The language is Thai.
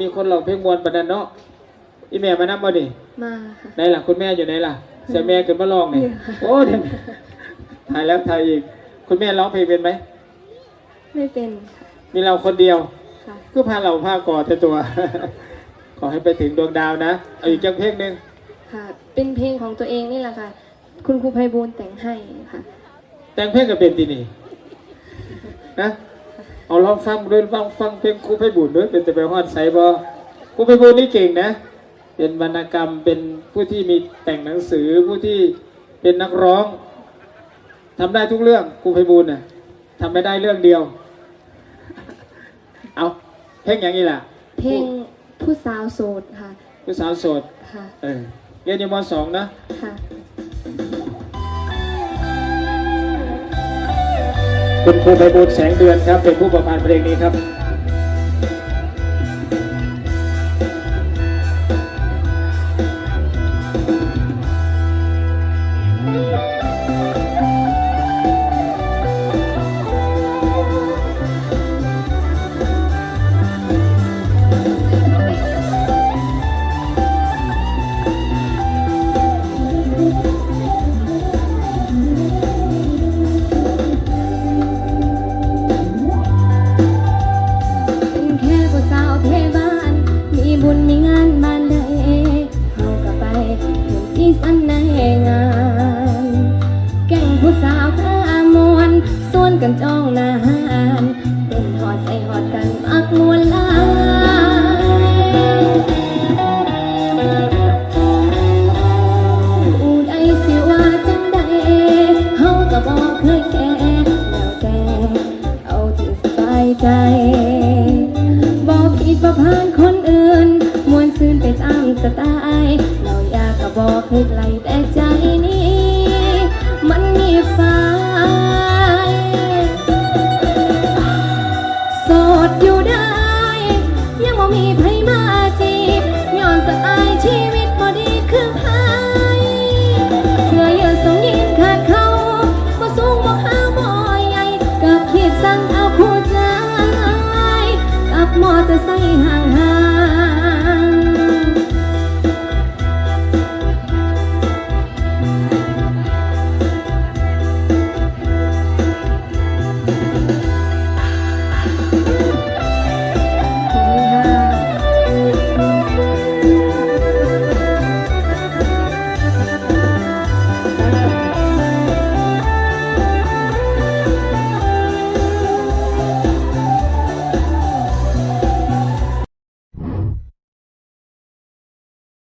มีคนหลอกเพลงมวนประดันเนาะอีแม่มานับมาดิมาค่ะ ไหนล่ะคุณแม่อยู่ไหนล่ะเสียแม่ขึ้นมาลองนี่อยู่ค่ะ โอ้เดี๋ยวถ่ายแล้วถ่ายอีก คุณแม่ร้องเพลงเป็นไหมไม่เป็นค่ะมีเราคนเดียว ค่ะก็พาเราพากอดแต่ตัว ขอให้ไปถึงดวงดาวนะเอาอีกจังเพลงหนึ่งค่ะ เป็นเพลงของตัวเองนี่แหละค่ะ คุณครูไพบูลย์แต่งให้ค่ะ แต่งเพลงกับเป็นที่นี่นะ เอาลองฟังด้วยฟังฟังเพลงครูไพบุญด้วยเป็นแต่ไปฮอดไซบอครูไพบุญนี่เก่งนะ เป็นวรรณกรรมเป็นผู้ที่มีแต่งหนังสือผู้ที่เป็นนักร้องทำได้ทุกเรื่องครูไพบุญน่ะทำไม่ได้เรื่องเดียว เอาเพลงอย่างนี้ล่ะ เพลงผู้สาวโสดค่ะ ผู้สาวโสดค่ะเออเรียนอยู่มสองนะค่ะ คุณครูไพบูลย์แสงเดือนครับเป็นผู้ประพันธ์เพลงนี้ครับ กันจ้องหน้าหานเต้นหอดใส่หอดกันมักมวนลายผู้ใดสิว่าจังใดเฮาก็บอกเคยแก่แล้วแต่เอาที่สบายใจบอกผิดประพานคนอื่น มวนซื่นไปตามสไตล์เราอยากก็บอกให้ไกลแต่ใจ มีไผมาจีบย้อนสไตล์ชีวิตบ่ดีคือไผเสื้อยืดทรงยินขาดเขาบ่สูงบ่ขาวบ่ใหญ่กับขีดสั่งเอาผู้ใจกับมอเตอร์ไซค์ห่าง